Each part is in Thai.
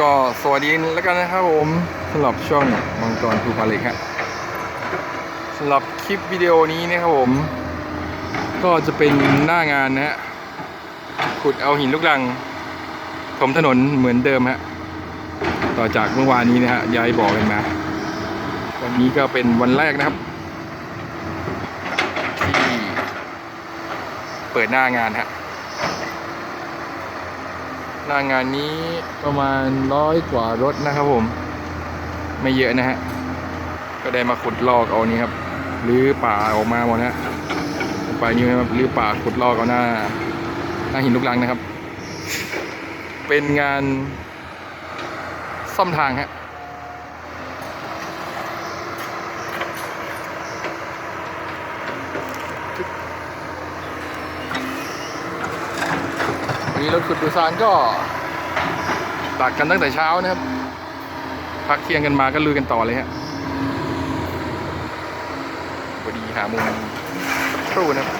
ก็สวัสดีแล้วกันนะครับผมสำหรับช่องมังกรภูพาเล็กฮะสำหรับคลิปวิดีโอนี้นะครับผม ก็จะเป็นหน้างานนะฮะขุดเอาหินลูกรังถมถนนเหมือนเดิมฮะต่อจากเมื่อวานนี้นะฮะยายบอกกันมาวันนี้ก็เป็นวันแรกนะครับ ที่เปิดหน้างานฮะ หน้างานนี้ประมาณร้อยกว่ารถนะครับผม ไม่เยอะนะฮะ ก็ได้มาขุดลอกเอานี่ครับหรือป่าออกมาหมดนะฮะไปนี่นะครับหรือป่าขุดลอกเอาหน้าหน้าหินลูกลังนะครับ เป็นงานซ่อมทางฮะ รถขุดดูซานก็ตักกันตั้งแต่เช้านะครับ พักเที่ยงกันมาก็ลุยกันต่อเลยฮะพอดีหามุมครู่นะครับ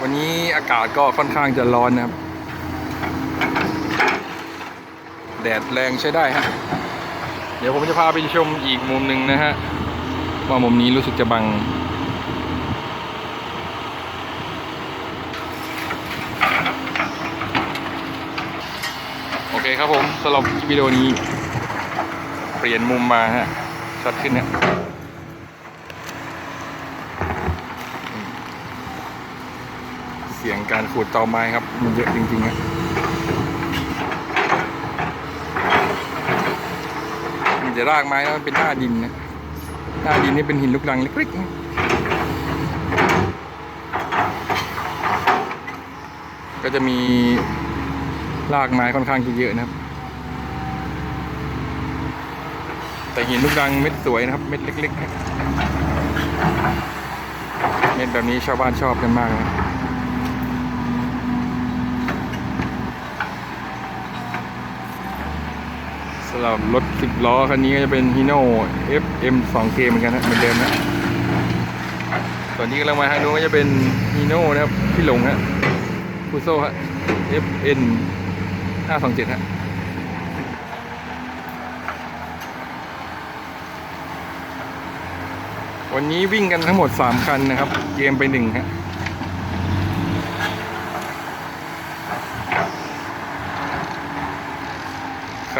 วันนี้อากาศก็ค่อนข้างจะร้อนนะครับ แดดแรงใช้ได้ฮะ เดี๋ยวผมจะพาไปชมอีกมุมหนึ่งนะฮะว่ามุมนี้รู้สึกจะบัง โอเคครับผมสำหรับวิดีโอนี้ เปลี่ยนมุมมาฮะชัดขึ้นเนะอืมเสียงการขูดตอไม้ครับ มันเยอะจริงๆฮะ แต่รากไม้แล้วมันเป็นหน้าดินนะหน้าดินนี่เป็นหินลูกรังเล็กๆนะก็จะมีรากไม้ค่อนข้างเยอะนะครับ แต่หินลูกรังเม็ดสวยนะครับ เม็ดเล็กๆ เม็ดแบบนี้ชาวบ้านชอบกันมากนะ หรับรถ 10 ล้อ คันนี้ก็จะเป็น Hino FM 2K เหมือนกันนะเหมือนเดิมนะส่วนที่กำลังมาทางนู้นก็จะเป็น Hino นะครับ พี่หลงฮะฟูโซฮะ FN 527ฮะวันนี้วิ่งกันทั้งหมด 3 คันนะครับ เกมไปหนึ่งฮะ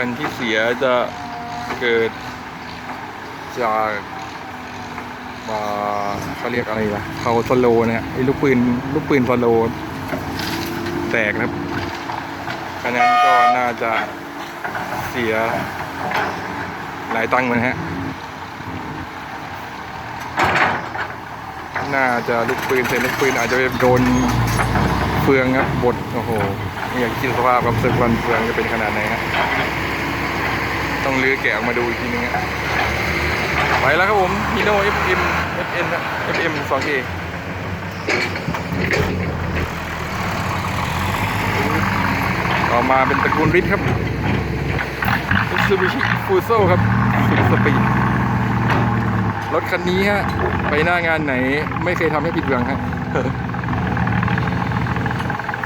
คันที่เสียจะเกิดจากอ่าเขาเรียกอะไรวะเขาสโลเนี่ยไอ้ลูกปืนลูกปืนสโลแตกนะครับคันนั้นก็น่าจะเสียหลายตังค์เหมือนฮะ น่าจะลูกปืนเศษลูกปืนอาจจะไปโดน เฟืองครับบดโอ้โหอยากคิดสภาพครับศึกวันเฟืองจะเป็นขนาดไหนฮะต้องลื้อแกะออกมาดูอีกทีนึงฮะไปแล้วครับผม Hino FM FN นะ FM 2K ต่อมาเป็นตระกูลริทครับ Mitsubishi Fuso ครับสุดสปีดรถคันนี้ฮะ ไปหน้างานไหนไม่เคยทำให้ผิดหวังฮะ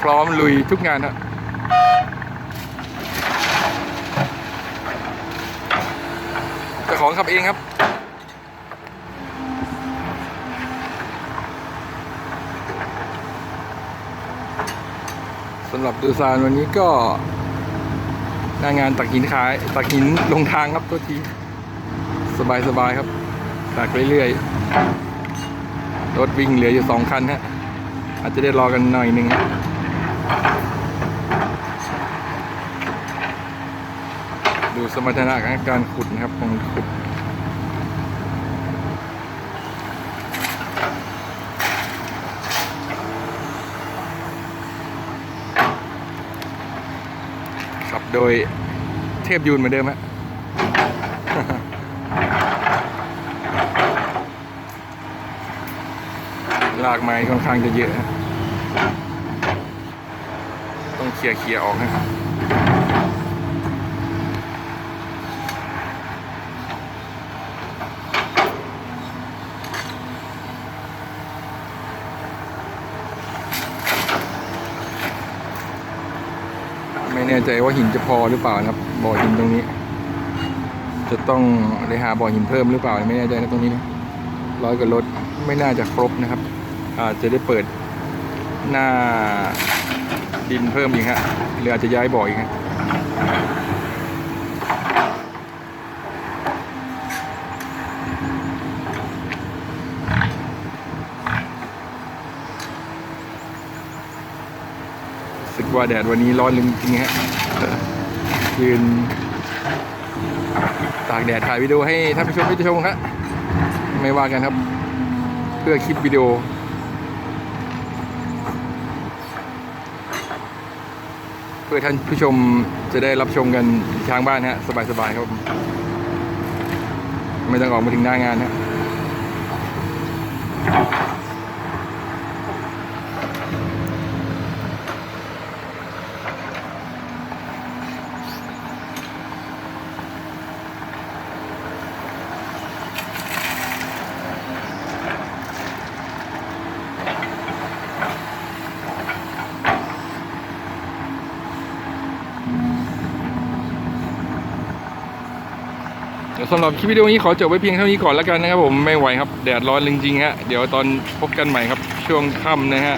พร้อมลุยทุกงานฮะเจ้าของขับเองครับ สำหรับดูซานวันนี้ก็หน้างานตักหินขายตักหินลงทางครับตัวที สบายสบายๆครับตักเรื่อยๆรถวิ่งเหลืออยู่สองคันฮะอาจจะได้รอกันหน่อยหนึ่งฮะดู สมรรถนะของการขุดนะครับของขุดขับโดยเทพยูนเหมือนเดิมฮะลากไม้ค่อนข้างจะเยอะฮะต้องเคลียร์เคลียร์ออกนะครับ น่ใจว่าหินจะพอหรือเปล่านะครับบ่อหินตรงนี้ จะต้องได้หาบ่อหินเพิ่มหรือเปล่าไม่แน่ใจนะตรงนี้นะร้อยกว่ารถไม่น่าจะครบนะครับ อาจจะได้เปิดหน้าดินเพิ่มอีกฮะหรืออาจจะย้ายบ่ออีกฮะ ว่าแดดวันนี้ร้อนจริงๆฮะยืนตากแดดถ่ายวิดีโอให้ท่านผู้ชมได้ชมครับไม่ว่ากันครับ เพื่อคลิปวิดีโอเพื่อท่านผู้ชมจะได้รับชมกันทางบ้านฮะสบายๆครับ ไม่ต้องออกมาถึงหน้างานฮะ สำหรับคลิปวิดีโอนี้ขอจบไว้เพียงเท่านี้ก่อนแล้วกันนะครับผมไม่ไหวครับแดดร้อนจริงๆฮะเดี๋ยวตอนพบกันใหม่ครับช่วงค่ำนะฮะ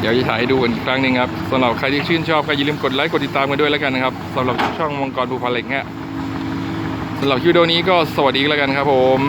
เดี๋ยวจะถ่ายให้ดูกันอีกครั้งหนึงครับสำหรับใครที่ชื่นชอบก็อย่าลืมกดไลค์กดติดตามกันด้วยแล้วกันนะครับสำหรับช่องมังกรภูพาเล็กฮะสำหรับคลิปวิดีโอนี้ก็สวัสดีแล้วกันครับผม